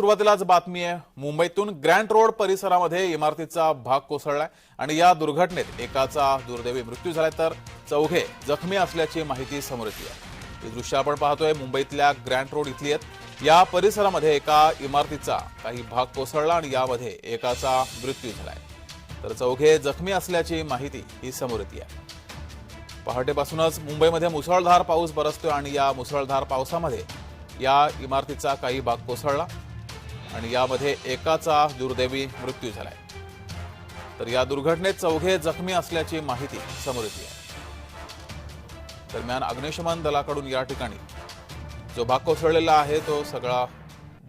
सुरुवातीलाच बातमी आहे. मुंबईतून ग्रँड रोड परिसरामध्ये इमारतीचा भाग कोसळलाय आणि या दुर्घटनेत एकाचा दुर्दैवी मृत्यू झालाय तर चौघे जखमी असल्याची माहिती समोर येते आहे. ही दृश्य आपण पाहतोय. मुंबईतल्या ग्रँड रोड इथली आहेत. या परिसरामध्ये एका इमारतीचा काही भाग कोसळला आणि यामध्ये एकाचा मृत्यू झालाय. तर चौघे जखमी असल्याची माहिती ही समोर येते आहे. पहाटेपासूनच मुंबईमध्ये मुसळधार पाऊस बरसतोय आणि या मुसळधार पावसामध्ये या इमारतीचा काही भाग कोसळला. आणि यामध्ये एकाचा दुर्दैवी मृत्यू झालाय. तर या दुर्घटनेत चौघे जखमी असल्याची माहिती समोर येते. आहे दरम्यान अग्निशमन दलाकडून या ठिकाणी जो भाग कोसळलेला आहे तो सगळा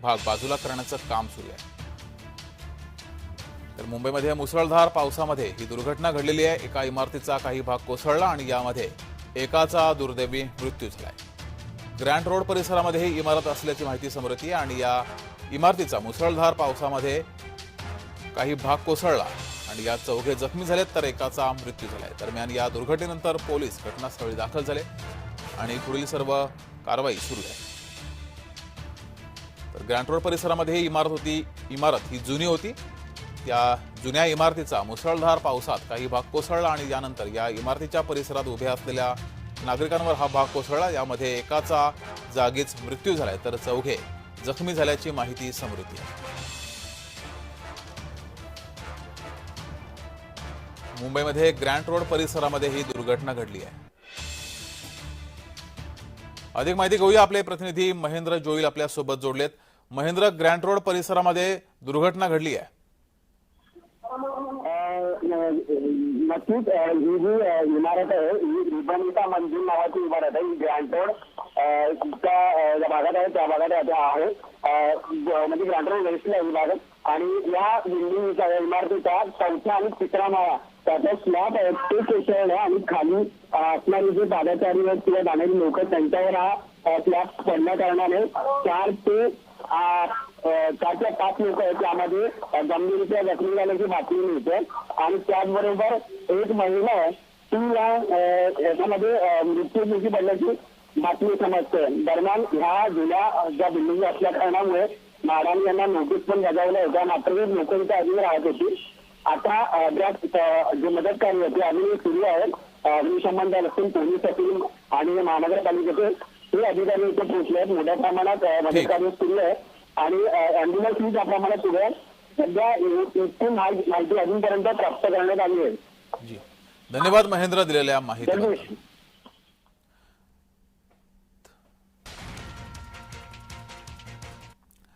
भाग बाजूला करण्याचं काम सुरू आहे. तर मुंबईमध्ये मुसळधार पावसामध्ये ही दुर्घटना घडलेली आहे. एका इमारतीचा काही भाग कोसळला आणि यामध्ये एकाचा दुर्दैवी मृत्यू झालाय. ग्रँड रोड परिसरामध्ये ही इमारत असल्याची माहिती समोर येते आणि या इमारतीचा मुसळधार पावसामध्ये काही भाग कोसळला आणि या चौघे जखमी झालेत तर एकाचा मृत्यू झालाय. दरम्यान या दुर्घटनेनंतर पोलीस घटनास्थळी दाखल झाले आणि पुढील सर्व कारवाई सुरू आहे. तर ग्रँड रोड परिसरामध्ये ही इमारत होती इमारत ही जुनी होती. त्या जुन्या इमारतीचा मुसळधार पावसात काही भाग कोसळला आणि यानंतर या इमारतीच्या परिसरात उभ्या असलेल्या नागरिकांवर हा भाग कोसळला. यामध्ये एकाचा जागीच मृत्यू झालाय तर चौघे जखमी झाल्याची माहिती समोर येते मुंबईमध्ये ग्रँड रोड परिसरामध्ये ही दुर्घटना घडली आहे. अधिक माहिती घेऊया आपले प्रतिनिधी महेंद्र जोईल आपल्यासोबत जोडलेत. महेंद्र ग्रँड रोड परिसरामध्ये दुर्घटना घडली आहे. नक्कीच ही जी इमारत आहे ही रिबनिता मंदिर नावाची इमारत आहे ही ग्रँड रोड. त्या ज्या भागात आहे त्या भागात आता आहे. म्हणजे ग्रँड वेस्टला इमारत भागात आणि या बिल्डिंगच्या या इमारतीचा चौथा आणि तिसरा माळा त्याचा स्लॅब आहे ते कोसळलं आणि खाली अ, असणारी जे पादचारी आहेत किंवा जाणारी लोक त्यांच्यावर हा स्लॅब पडल्या कारणाने चार ते चार ते पाच लोक आहेत. त्यामध्ये गंभीरच्या गंभीररित्या जखमी झाल्याची बातमी मिळते. आणि त्याचबरोबर एक महिला आहे ती या याच्यामध्ये मृत्यूमुखी पडल्याची बातमी समजते दरम्यान ह्या जुन्या ज्या बिल्डिंग असल्या कारणामुळे म्हाडाने यांना नोटीस पण बजावल्या होत्या मात्र ही लोक इथे अजून राहत होती. आता ज्या जे मदत कार्य ते अजूनही सुरू आहेत अग्निशमन दल असतील पोलीस असतील आणि महानगरपालिकेचे हे अधिकारी इथे पोहोचले आहेत. मोठ्या प्रमाणात मदत. कार्य सुरू आहे. आणि अँब्युलन्स ही त्या प्रमाणात सुरू आहे सध्या इतकी माहिती माहिती अजूनपर्यंत प्राप्त करण्यात आली आहे. धन्यवाद महेंद्र दिलेल्या जगदीश